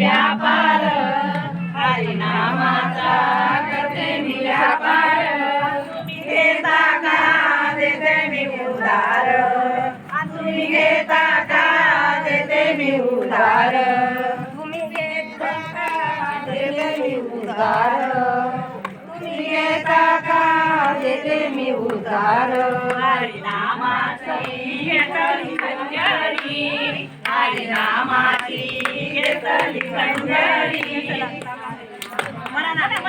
व्यापार. हरिनामाचा करते मी व्यापार. घेता का? देते मी उदार तुम्ही घेता का? देते मी उदार तुम्ही घेता का? देते मी उदार तुम्ही घेता का? देते मी उदार हरिनामाची મરાના